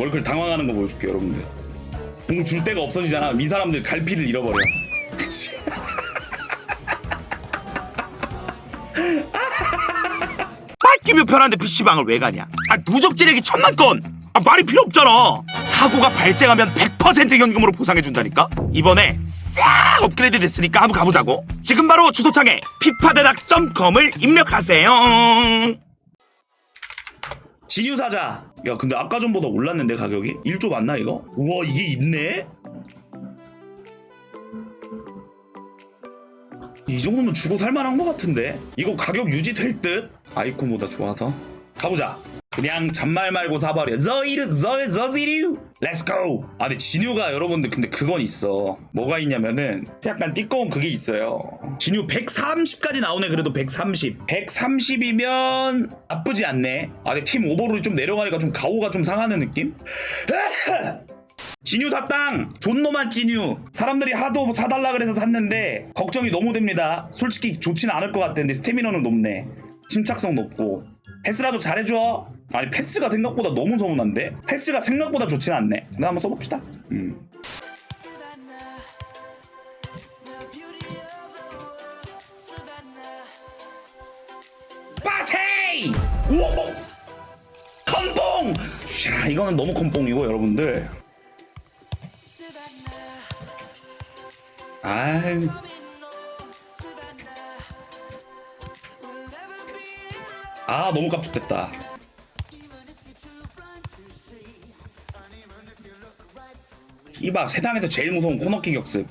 월클 당황하는 거 보여줄게 여러분들 공 줄 데가 없어지잖아 이 사람들 갈피를 잃어버려 그치 끼면 편한데 PC방을 왜 가냐? 아, 누적질액이 천만 건! 아, 말이 필요 없잖아! 사고가 발생하면 100% 현금으로 보상해준다니까? 이번에 싹 업그레이드 됐으니까 한번 가보자고! 지금 바로 주소창에 피파대닥.com을 입력하세요! 진유 사자 야 근데 아까 전보다 올랐는데 가격이 1조 맞나 이거? 우와 이게 있네? 이 정도면 주고 살만한 것 같은데 이거 가격 유지될 듯? 아이콘보다 좋아서 가보자 그냥 잔말 말고 사버려. 저이르 저이 저지류? 렛츠고 아 근데 진유가 여러분들 근데 그건 있어. 뭐가 있냐면은 약간 띠꺼운 그게 있어요. 진유 130까지 나오네 그래도 130 130이면 나쁘지 않네. 아 근데 팀 오버롤이 좀 내려가니까 좀 가오가 좀 상하는 느낌? 진유 사땅 존노만 진유! 사람들이 하도 사달라 그래서 샀는데 걱정이 너무 됩니다. 솔직히 좋지는 않을 것 같은데 스태미너는 높네. 침착성 높고 패스라도 잘해줘. 아니 패스가 생각보다 너무 서운한데? 패스가 생각보다 좋지는 않네. 근데 한번 써봅시다. 음. 빠세이! 오! 컴봉 자 이거는 너무 컴봉이고 여러분들. 아유 아 너무 깝죽됐다. 이봐 세상에서 제일 무서운 코너킥 역습.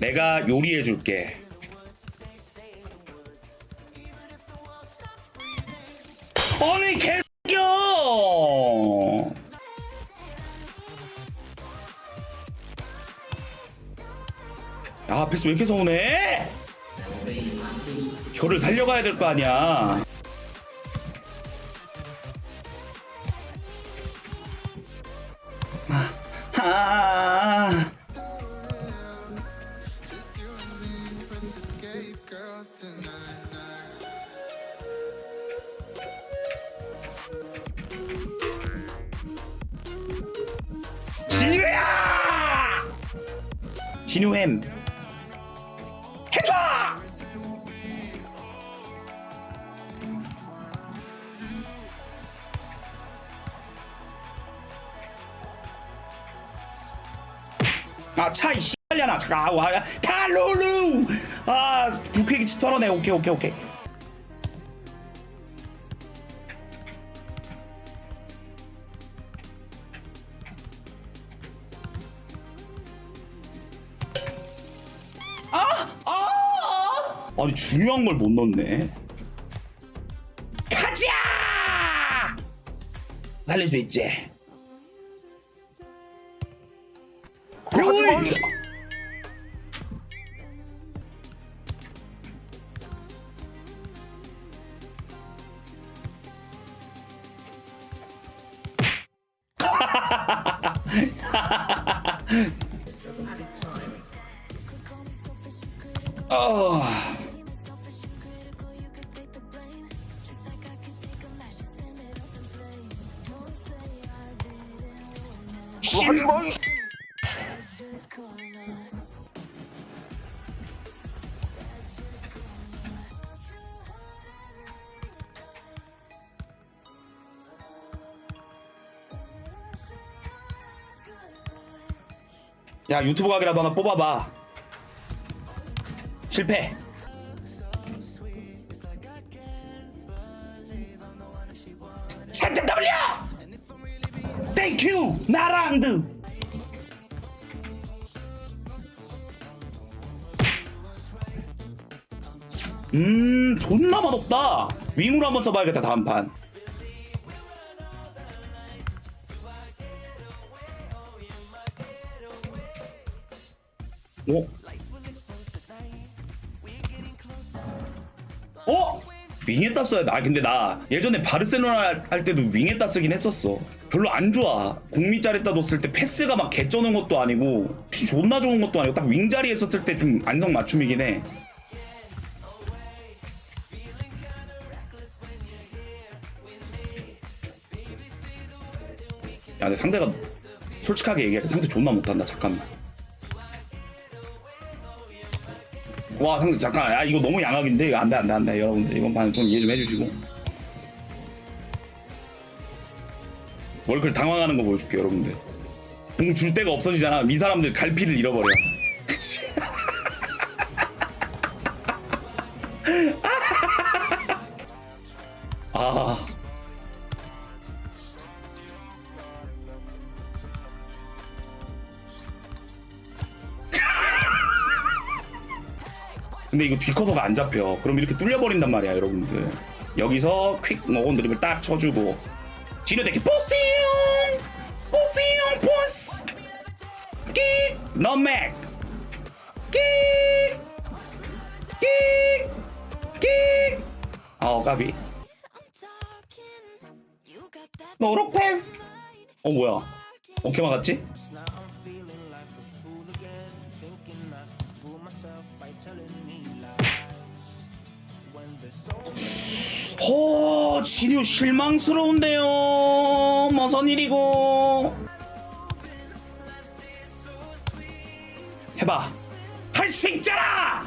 내가 요리해줄게. 아니 개새끼야! 아 패스 왜 이렇게 서운해? 혀를 살려가야 될 거 아니야 아. 진유야! 진유햄 아, 차, 이 씨발려나. 잠깐, 아, 와, 칼루루! 아, 국회 기치 털어내. 오케이, 오케이, 오케이. 아! 아! 아니, 중요한 걸 못 넣네. 가자! 살릴 수 있지. 골! 어. 야 유튜브 각이라도 하나 뽑아봐. 실패. 산뜻 W 땡큐 나랑드. 음 존나 맛없다. 윙으로 한번 써봐야겠다 다음 판 오? 어? 윙에따 써야 돼. 아 근데 나 예전에 바르셀로나 할- 할 때도 윙에따 쓰긴 했었어. 별로 안 좋아. 공미 자리에다 뒀을 때 패스가 막 개쩌는 것도 아니고 존나 좋은 것도 아니고 딱 윙 자리에 썼을 때 좀 안성 맞춤이긴 해. 야 근데 상대가 솔직하게 얘기해 상대 존나 못한다 잠깐만 와 상대 잠깐. 야 이거 너무 양악인데? 이거 안돼 안돼 안돼. 여러분들 이번 판 좀 이해 좀 해주시고. 월클 당황하는 거 보여줄게 여러분들. 공 줄 데가 없어지잖아. 이 사람들 갈피를 잃어버려 근데 이거 뒤커서가 안 잡혀. 그럼 이렇게 뚫려버린단 말이야, 여러분들. 여기서 퀵 먹은 드립을 딱 쳐주고. 진효대기 보스용! 보스용 보스! 끽! 너맥! 끽! 끽! 끽! 어, 까비. 노록 패스! 어, 뭐야. 어케 막았지? 허, 지류 실망스러운데요. 무슨 일이고? 해봐. 할 수 있잖아.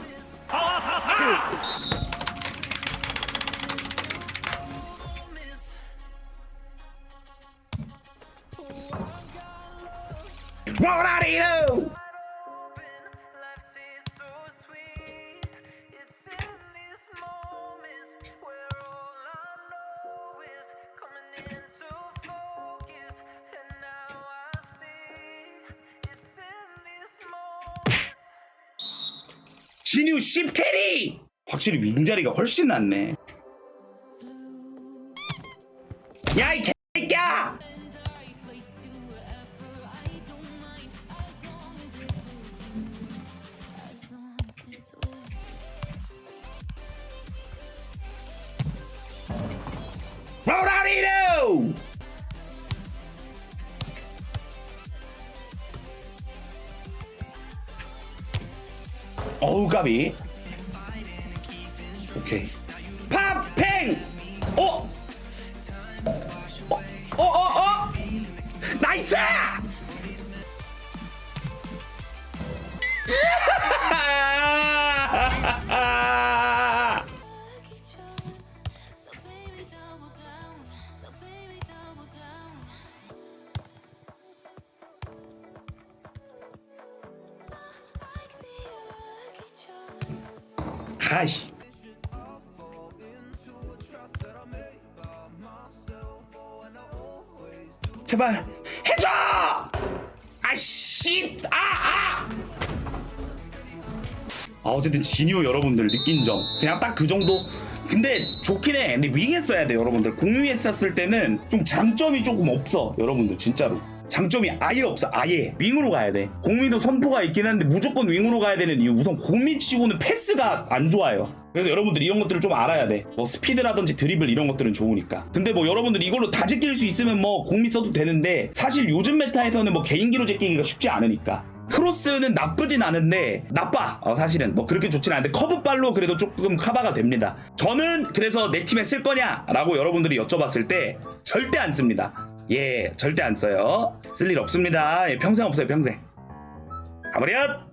What are you? Life 진유 10 캐리! 확실히 윙자리가 훨씬 낫네. 어우 까비. 오케이 가이 제발 해줘! 아씨 아 아! 아 어쨌든 진유 여러분들 느낀 점. 그냥 딱 그 정도? 근데 좋긴 해. 근데 윙했어야 돼 여러분들. 공유했었을 때는 좀 장점이 조금 없어 여러분들 진짜로 장점이 아예 없어. 아예 윙으로 가야 돼. 공미도 선포가 있긴 한데 무조건 윙으로 가야 되는 이유 우선 공미 치고는 패스가 안 좋아요. 그래서 여러분들 이런 것들을 좀 알아야 돼 뭐 스피드라든지 드리블 이런 것들은 좋으니까. 근데 뭐 여러분들 이걸로 다 제낄 수 있으면 뭐 공미 써도 되는데 사실 요즘 메타에서는 뭐 개인기로 제끼기가 쉽지 않으니까. 크로스는 나쁘진 않은데 나빠. 어, 사실은 뭐 그렇게 좋진 않은데 커브발로 그래도 조금 커버가 됩니다. 저는 그래서 내 팀에 쓸 거냐 라고 여러분들이 여쭤봤을 때 절대 안 씁니다 예 절대 안 써요. 쓸 일 없습니다. 예, 평생 없어요 평생. 가버렸